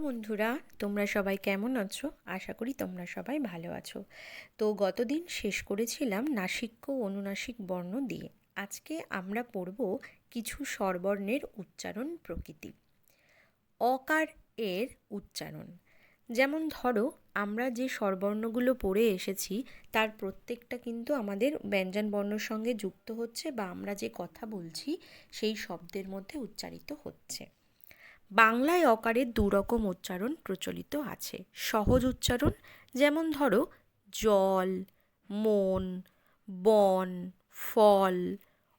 বন্ধুরা, তোমরা সবাই কেমন আছো? আশা করি তোমরা সবাই ভালো আছো। তো গতদিন শেষ করেছিলাম নাসিক্য অনুনাসিক বর্ণ দিয়ে। আজকে আমরা পড়ব কিছু স্বরবর্ণের উচ্চারণ প্রকৃতি। অকার এর উচ্চারণ। যেমন ধরো, আমরা যে স্বরবর্ণগুলো পড়ে এসেছি, তার প্রত্যেকটা কিন্তু আমাদের ব্যঞ্জন বর্ণর সঙ্গে যুক্ত হচ্ছে বা আমরা যে কথা বলছি, সেই শব্দের মধ্যে উচ্চারিত হচ্ছে। বাংলায় অকারের দুরকম উচ্চারণ প্রচলিত আছে। সহজ উচ্চারণ যেমন ধরো, জল, মন, বন, ফল,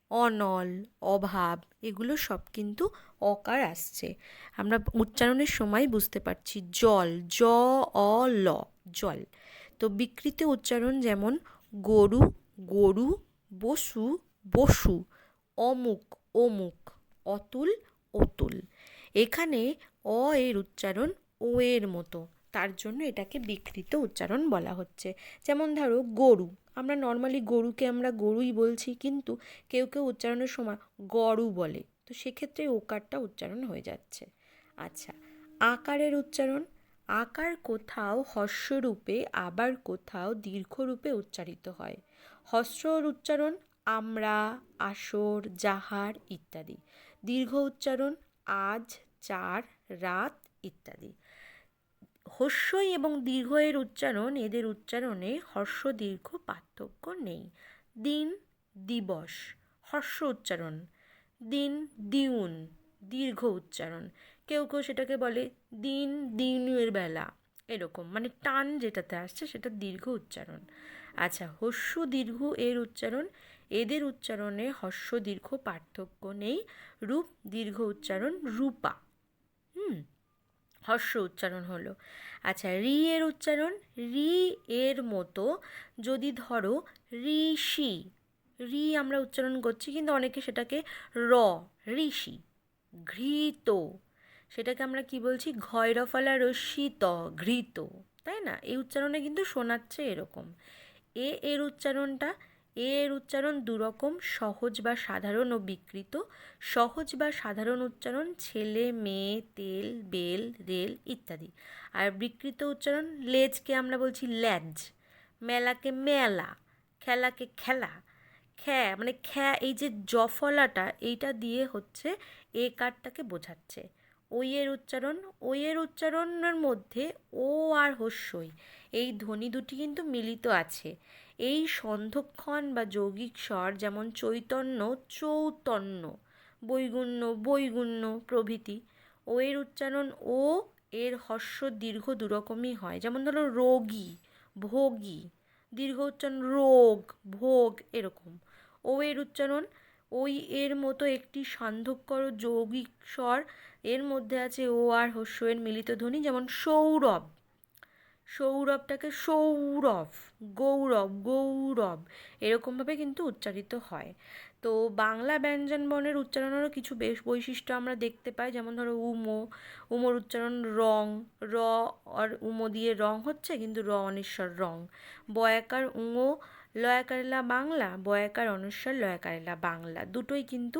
অনল, অভাব, এগুলো সব কিন্তু অকার আসছে। আমরা উচ্চারণের সময় বুঝতে পারছি জল, জ, অ, ল, জল। তো বিকৃত উচ্চারণ যেমন গরু গরু, বসু বসু, অমুক অমুক, অতুল অতুল। এখানে অ এর উচ্চারণ ও এর মতো। তার জন্য এটাকে বিকৃত উচ্চারণ বলা হচ্ছে। যেমন ধরো গরু। আমরা নর্মালি গরুকে আমরা গরুই বলছি, কিন্তু কেউ কেউ উচ্চারণের সময় গরু বলে। তো সেক্ষেত্রে ওকারটা উচ্চারণ হয়ে যাচ্ছে। আচ্ছা আকারের উচ্চারণ। আকার কোথাও হস্যরূপে, আবার কোথাও দীর্ঘরূপে উচ্চারিত হয়। হস্যর উচ্চারণ আমরা, আসর জাহার ইত্যাদি। দীর্ঘ উচ্চারণ আজ চার, রাত ইত্যাদি। হস্যই এবং দীর্ঘ এর উচ্চারণ, এদের উচ্চারণে হর্ষ, দীর্ঘ, পার্থক্য নেই। দিন, দিবস, হর্ষ উচ্চারণ। দিন, দিউন, দীর্ঘ উচ্চারণ। কেউ কেউ সেটাকে বলে দিন দিনের বেলা। এরকম মানে টান যেটাতে আসছে সেটা দীর্ঘ উচ্চারণ। আচ্ছা হস্য, দীর্ঘ, এর উচ্চারণ। এদের উচ্চারণে হস্য দীর্ঘ, পার্থক্য নেই। রূপ, দীর্ঘ উচ্চারণ, রূপা। হুম, হর্ষ উচ্চারণ হলো। আচ্ছা রি এর উচ্চারণ, রি এর মতো যদি ধরো ঋষি, রি আমরা উচ্চারণ করছি কিন্তু অনেকে সেটাকে র, ঋষি, ঘৃত, সেটাকে আমরা কি বলছি? ঘয়রফলা রস্যিত ঘৃত, তাই না? এই উচ্চারণে কিন্তু শোনাচ্ছে এরকম। এ এর উচ্চারণটা এর উচ্চারণ দুরকম, সহজ বা সাধারণ ও বিকৃত। সহজ বা সাধারণ উচ্চারণ ছেলে, মেয়ে, তেল, বেল, রেল ইত্যাদি। আর বিকৃত উচ্চারণ লেজকে আমরা বলছি ল্যাজ। মেলাকে মেলা, খেলাকে খেলা। খ্যা মানে খ্যা, এই যে জফলাটা, এইটা দিয়ে হচ্ছে এ কারটাকে বোঝাচ্ছে। ওই এর উচ্চারণ ওই এর উচ্চারণের মধ্যে ও আর হস্যই। এই ধ্বনি দুটি কিন্তু মিলিত আছে। এই সন্ধক্ষণ বা যৌগিক স্বর যেমন চৈতন্য, চৌতন্য, বৈগুণ্য বৈগুণ্য প্রভৃতি, ও এর উচ্চারণ ও এর হর্ষ দীর্ঘ দুরকমই হয়। যেমন ধরো রোগী, ভোগী, দীর্ঘ উচ্চারণ রোগ, ভোগ এরকম। ও এর উচ্চারণ ওই এর মতো একটি সান্ধ্যকর যৌগিক স্বর। এর মধ্যে আছে ও আর হস্য এর মিলিত ধ্বনি যেমন সৌরভ। সৌরভটাকে সৌরভ, গৌরব গৌরব এরকমভাবে কিন্তু উচ্চারিত হয়। তো বাংলা ব্যঞ্জন বর্ণের উচ্চারণেরও কিছু বেশ বৈশিষ্ট্য আমরা দেখতে পাই, যেমন ধরো উমো, উমোর উচ্চারণ রং, র আর উমো, দিয়ে রং হচ্ছে, কিন্তু র অনেশ্বর রং। বয়াকার উঙো লয়াকারেলা বাংলা, বয়াকার অনস্বর লয়াকারেলা বাংলা। দুটোই কিন্তু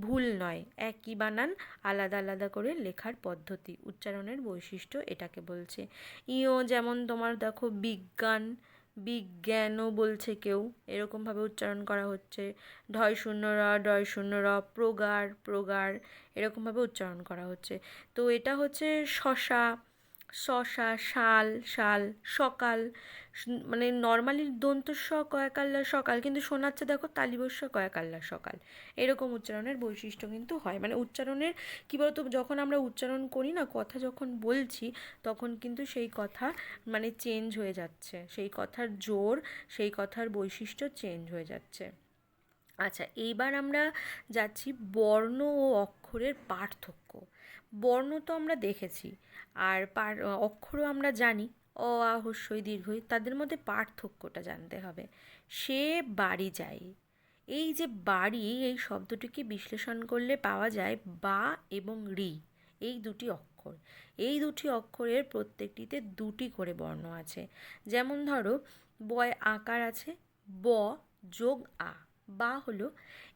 ভুল নয়। একই বানান, আলাদা আলাদা করে লেখার পদ্ধতি, উচ্চারণের বৈশিষ্ট্য এটাকে বলছে। ইও যেমন তোমার দেখো বিজ্ঞান, বিজ্ঞানও বলছে কেউ। এরকমভাবে উচ্চারণ করা হচ্ছে। ঢয় শূন্য র, ডয় শূন্য র প্রগার প্রগার এরকমভাবে উচ্চারণ করা হচ্ছে। তো এটা হচ্ছে শশা শশা, শাল শাল, সকাল মানে নর্মালি দন্ত দন্তস্ব কয়াকাল্লা সকাল, কিন্তু শোনাচ্ছে দেখো তালিবস্য কয়াকাল্লা সকাল। এরকম উচ্চারণের বৈশিষ্ট্য কিন্তু হয়। মানে উচ্চারণের, কী বলতো, যখন আমরা উচ্চারণ করি না, কথা যখন বলছি, তখন কিন্তু সেই কথা মানে চেঞ্জ হয়ে যাচ্ছে। সেই কথার জোর, সেই কথার বৈশিষ্ট্য চেঞ্জ হয়ে যাচ্ছে। আচ্ছা এইবার আমরা যাচ্ছি বর্ণ ও অক্ষরের পার্থক্য। বর্ণ তো আমরা দেখেছি, আর পার, অক্ষরও আমরা জানি, অ, আ হস্যই দীর্ঘই তাদের মধ্যে পার্থক্যটা জানতে হবে। সে বাড়ি যায়। এই যে বাড়ি, এই শব্দটিকে বিশ্লেষণ করলে পাওয়া যায় বা এবং রি, এই দুটি অক্ষর। এই দুটি অক্ষরের প্রত্যেকটিতে দুটি করে বর্ণ আছে। যেমন ধরো, বয় আকার আছে, ব যোগ আ, বা হলো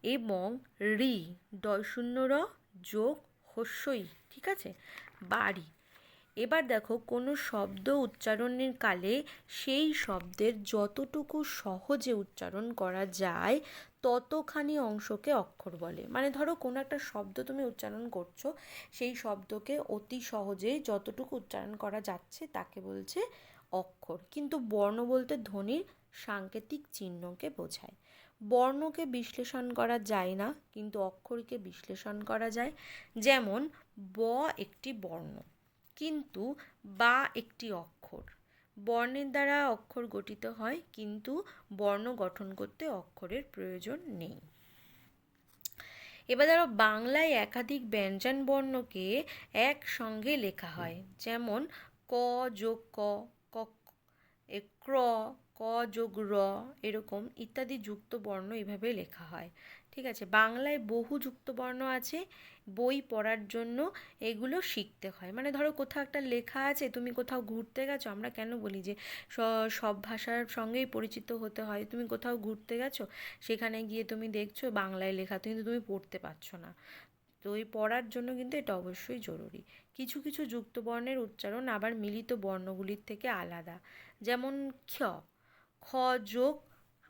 এবং রি ডয় শূন্য র যোগ হস্যই ঠিক আছে? বাড়ি। এবার দেখো, কোনো শব্দ উচ্চারণের কালে সেই শব্দের যতটুকু সহজে উচ্চারণ করা যায়, ততখানি অংশকে অক্ষর বলে। মানে ধরো, কোনো একটা শব্দ তুমি উচ্চারণ করছ, সেই শব্দকে অতি সহজে যতটুকু উচ্চারণ করা যাচ্ছে তাকে বলছে অক্ষর। কিন্তু বর্ণ বলতে ধ্বনির সাংকেতিক চিহ্নকে বোঝায়। বর্ণকে বিশ্লেষণ করা যায় না, কিন্তু অক্ষরকে বিশ্লেষণ করা যায়। যেমন, ব একটি বর্ণ, কিন্তু বা একটি অক্ষর। বর্ণের দ্বারা অক্ষর গঠিত হয়, কিন্তু বর্ণ গঠন করতে অক্ষরের প্রয়োজন নেই। এবার ধরো, বাংলায় একাধিক ব্যঞ্জন বর্ণকে একসঙ্গে লেখা হয়। যেমন, ক যোগ ক ক ক্র ক যোগ র এরকম ইত্যাদি যুক্ত বর্ণ এভাবে লেখা হয়। ঠিক আছে? বাংলায় বহু যুক্ত বর্ণ আছে, বই পড়ার জন্য এগুলো শিখতে হয়। মানে ধরো কোথাও একটা লেখা আছে, তুমি কোথাও ঘুরতে গেছো, আমরা কেন বলি যে সব ভাষার সঙ্গেই পরিচিত হতে হয়। তুমি কোথাও ঘুরতে গেছো, সেখানে গিয়ে তুমি দেখছ বাংলায় লেখা, কিন্তু তুমি পড়তে পারছ না। তো ওই পড়ার জন্য কিন্তু এটা অবশ্যই জরুরি। কিছু কিছু যুক্ত বর্ণের উচ্চারণ আবার মিলিত বর্ণগুলির থেকে আলাদা। যেমন ক্ষ খ যোগ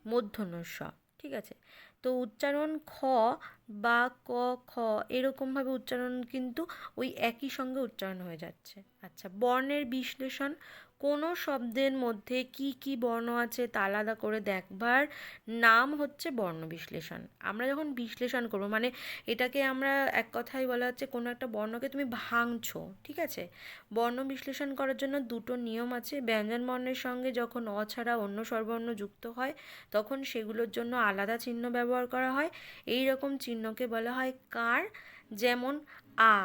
মধ্যনস্ব ঠিক আছে? তো উচ্চারণ খ বা ক, খ এরকমভাবে উচ্চারণ কিন্তু ওই একই সঙ্গে উচ্চারণ হয়ে যাচ্ছে। আচ্ছা বর্ণের বিশ্লেষণ কোনো শব্দের মধ্যে কি কি বর্ণ আছে তা আলাদা করে দেখবার নাম হচ্ছে বর্ণ বিশ্লেষণ। আমরা যখন বিশ্লেষণ করব মানে এটাকে আমরা এক কথায় বলা হচ্ছে কোনো একটা বর্ণকে তুমি ভাঙছো, ঠিক আছে? বর্ণ বিশ্লেষণ করার জন্য দুটো নিয়ম আছে। ব্যঞ্জন বর্ণের সঙ্গে যখন অ ছাড়া অন্য স্বরবর্ণ যুক্ত হয়, তখন সেগুলোর জন্য আলাদা চিহ্ন ব্যবহার করা হয়। এই রকম চিহ্নকে বলা হয় কার, যেমন আ।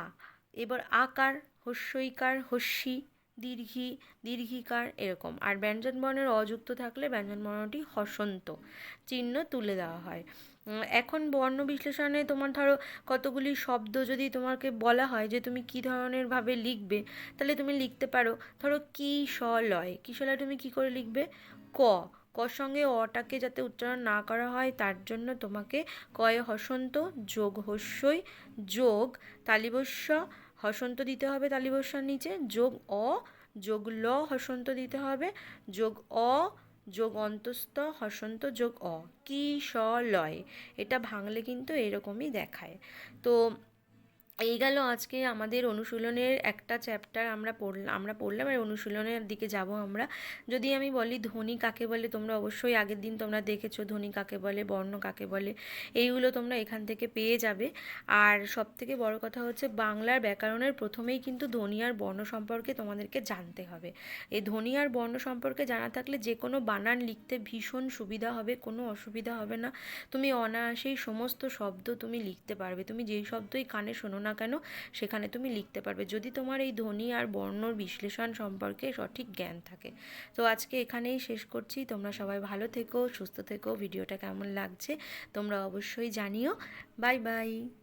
এবার আকার, হস্যইকার, হস্যি দীর্ঘি, দীর্ঘিকার এরকম। আর ব্যঞ্জন বর্ণের অযুক্ত থাকলে ব্যঞ্জন বর্ণটি হসন্ত চিহ্ন তুলে দেওয়া হয়। এখন বর্ণ বিশ্লেষণে তোমার ধরো কতগুলি শব্দ যদি তোমাকে বলা হয় যে তুমি কী ধরনের ভাবে লিখবে, তাহলে তুমি লিখতে পারো, ধরো কি স লয়। কি লয় তুমি কি করে লিখবে? ক। ক সঙ্গে অটাকে যাতে উচ্চারণ না করা হয়, তার জন্য তোমাকে কয়ে হসন্ত, যোগ হস্যই, যোগ তালিবস্য হসন্ত দিতে হবে তালিবস্যার নিচে। যোগ অ, যোগ ল, হসন্ত দিতে হবে। যোগ অ, যোগ অন্তস্থ, হসন্ত যোগ অ। কি, স, লয়। এটা ভাঙলে কিন্তু এরকমই দেখায়। তো এই গেল আজকে আমাদের অনুশীলনের একটা চ্যাপ্টার আমরা পড়লাম আমরা পড়লাম আর অনুশীলনের দিকে যাব আমরা। যদি আমি বলি ধ্বনি কাকে বলে, তোমরা অবশ্যই আগের দিন তোমরা দেখেছ ধ্বনি কাকে বলে, বর্ণ কাকে বলে, এইগুলো তোমরা এখান থেকে পেয়ে যাবে। আর সব থেকে বড় কথা হচ্ছে বাংলার ব্যাকরণের প্রথমেই কিন্তু ধ্বনি আর বর্ণ সম্পর্কে তোমাদেরকে জানতে হবে। এই ধ্বনি আর বর্ণ সম্পর্কে জানা থাকলে যে কোনো বানান লিখতে ভীষণ সুবিধা হবে, কোনো অসুবিধা হবে না। তুমি অনায়াসেই সমস্ত শব্দ তুমি লিখতে পারবে। তুমি যেই শব্দই কানে শোনো না কেন, সেখানে তুমি লিখতে পারবে। যদি তোমার এই ধ্বনি আর বর্ণর বিশ্লেষণ সম্পর্কে সঠিক জ্ঞান থাকে। তো আজকে এখানেই শেষ করছি। তোমরা সবাই ভালো থেকো, সুস্থ থেকো। ভিডিওটা কেমন লাগছে, তোমরা অবশ্যই জানিও। Bye bye.